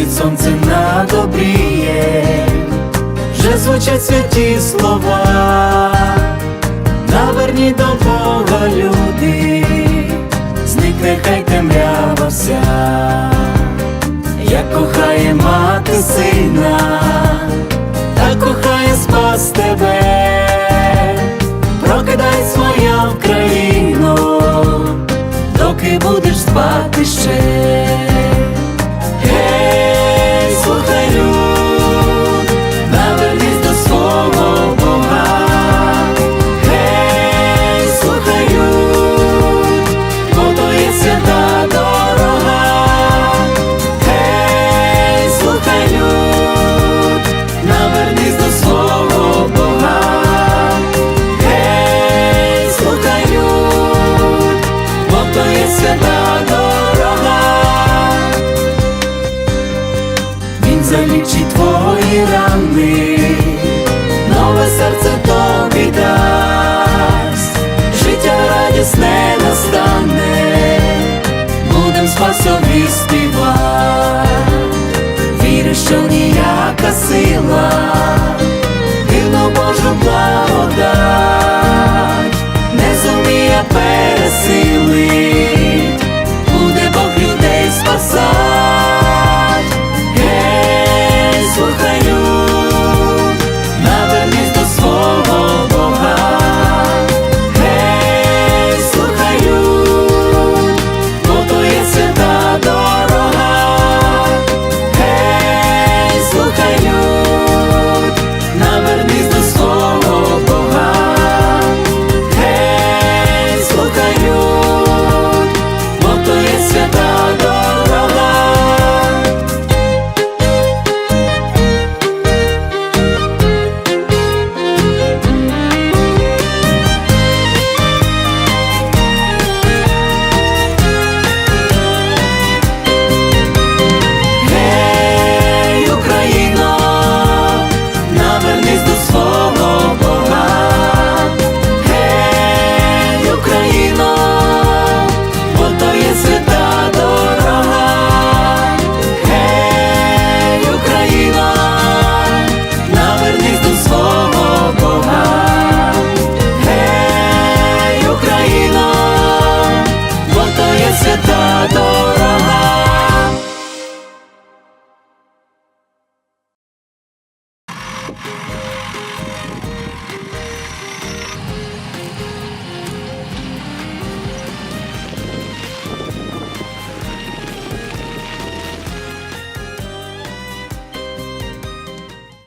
світить сонце над обрієм, вже звучать святі слова, наверні до Бога люди, зникне хай темрява вся, як кохає мати сина, так кохає спас тебе, свята дорога, він залічить твої рани, нове серце тобі дасть, життя радісне настане, будем спасові співати, віри, що ніяка сила, дивно Божу благодать.